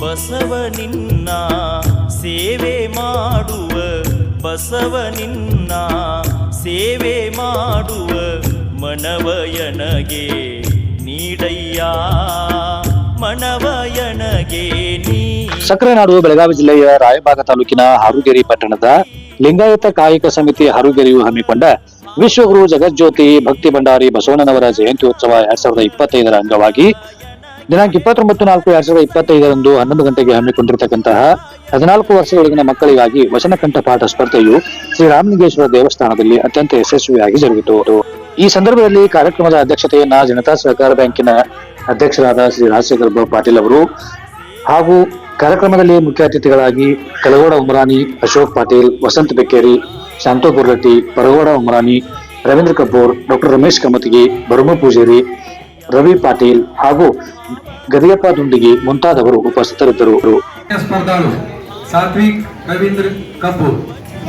ಬಸವ ನಿನ್ನ ಸೇವೆ ಮಾಡುವ, ಬಸವ ನಿನ್ನ ಸೇವೆ ಮಾಡುವ ಮನವಯನಗೆ ನೀಡಯ್ಯ, ಮನವಯನಗೆ ನೀ ಸಕ್ಕರೆನಾಡು, ಬೆಳಗಾವಿ ಜಿಲ್ಲೆಯ ರಾಯಬಾಗ ತಾಲೂಕಿನ ಹಾರುಗೆರೆ ಪಟ್ಟಣದ ಲಿಂಗಾಯತ ಕಾಯಕ ಸಮಿತಿ ಹಾರುಗೆರೆಯು ಹಮ್ಮಿಕೊಂಡ ವಿಶ್ವಗುರು ಜಗಜ್ಯೋತಿ ಭಕ್ತಿ ಭಂಡಾರಿ ಬಸವಣ್ಣನವರ ಜಯಂತ್ಯೋತ್ಸವ ಎರಡ್ ಸಾವಿರದ ಇಪ್ಪತ್ತೈದರ ಅಂಗವಾಗಿ ದಿನಾಂಕ ಇಪ್ಪತ್ತೊಂಬತ್ತು ನಾಲ್ಕು ಎರಡ್ ಸಾವಿರದ ಇಪ್ಪತ್ತೈದರಂದು ಹನ್ನೊಂದು ಗಂಟೆಗೆ ಹಮ್ಮಿಕೊಂಡಿರತಕ್ಕಂತಹ ಹದಿನಾಲ್ಕು ವರ್ಷದೊಳಗಿನ ಮಕ್ಕಳಿಗಾಗಿ ವಚನಕಂಠ ಪಾಠ ಸ್ಪರ್ಧೆಯು ಶ್ರೀರಾಮಲಿಂಗೇಶ್ವರ ದೇವಸ್ಥಾನದಲ್ಲಿ ಅತ್ಯಂತ ಯಶಸ್ವಿಯಾಗಿ ಜರುಗಿತು. ಈ ಸಂದರ್ಭದಲ್ಲಿ ಕಾರ್ಯಕ್ರಮದ ಅಧ್ಯಕ್ಷತೆಯನ್ನ ಜನತಾ ಸಹಕಾರ ಬ್ಯಾಂಕಿನ ಅಧ್ಯಕ್ಷರಾದ ಶ್ರೀ ರಾಜಶೇಖರ್ ಬಾಬು ಪಾಟೀಲ್ ಅವರು ಹಾಗೂ ಕಾರ್ಯಕ್ರಮದಲ್ಲಿ ಮುಖ್ಯ ಅತಿಥಿಗಳಾಗಿ ಕಲಗೋಡ ಉಮರಾನಿ ಅಶೋಕ್ ಪಾಟೀಲ್, ವಸಂತ ಬೆಕ್ಕೇರಿ ಶಾಂತೋ ಗುರ್ರಟ್ಟಿ ಪರಗೋಡ ಉಮರಾನಿ, ರವೀಂದ್ರ ಕಪೂರ್, ಡಾಕ್ಟರ್ ರಮೇಶ್ ಕಮತಿಗಿ, ಬರ್ಮ ಪೂಜೇರಿ ರವಿ ಪಾಟೀಲ್ ಹಾಗೂ ಗದಿಯಪ್ಪ ದುಂಡಿಗಿ ಮುಂತಾದವರು ಉಪಸ್ಥಿತರಿದ್ದರು. ಸ್ಪರ್ಧಾಳು. ಸಾತ್ವಿಕ್ ರವೀಂದ್ರ ಕಪೂರ್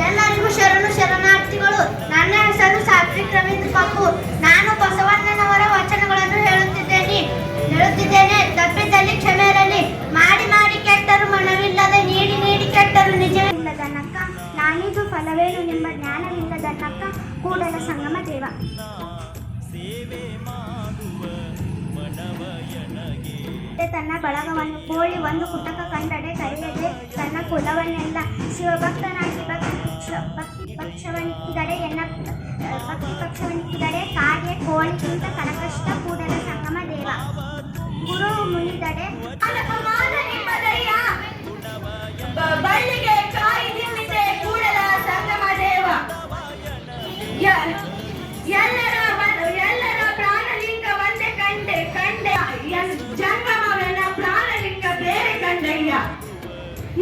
ಎಲ್ಲರಿಗೂ ಶರಣು ಶರಣಾರ್ಥಿಗಳು. ನನ್ನ ಹೆಸರು ಸಾತ್ವಿಕ್ ರವೀಂದ್ರ ಕಪೂರ್ ನಾನು ಬಸವಣ್ಣನವರ ವಚನಗಳನ್ನು ಹೇಳುತ್ತಿದ್ದೇನೆ. ಹೇಳುತ್ತಿದ್ದೇನೆ ತಪ್ಪಿದ್ದಲ್ಲಿ ಕ್ಷಮೆ ಇರಲಿ. ಮಾಡಿ ಮಾಡಿ ಕೆಟ್ಟರು ಮನವಿಲ್ಲದೆ ನೀಡಿ ನೀಡಿ ಕೆಟ್ಟರು ನಿಜವಿಲ್ಲದ ನಕ್ಕ ನಾನಿದು ಫಲವೇನು ನಿಮ್ಮ ಜ್ಞಾನವಿಲ್ಲದ ನಕ್ಕ ಕೂಡಲ ಸಂಗಮ ದೇವ. ತನ್ನ ಬಳಗವನ್ನು ಕೋಳಿ ಒಂದು ಕುಟಕ ಕಂಡಡೆ ಕರೆಯದೆ ತನ್ನ ಕುಲವನ್ನೆಲ್ಲ ಶಿವಭಕ್ತನಾಗಿ ಭಕ್ತಿ ಪಕ್ಷ- ಭಕ್ತಿ ಎನ್ನ, ಭಕ್ತಿ ಪಕ್ಷವನಿಕ್ಕಿದರೆ ಕಾರ್ಯ ಕೋಳಿಗಿಂತ ಕನಕಷ್ಟ ಕೂಡಲ ಸಂಗಮ ದೇವ. ಗುರು ಮುನಿದಡೆ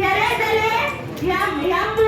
ಎರೆದಲೆ ಎಂ- ಎಂಬುವ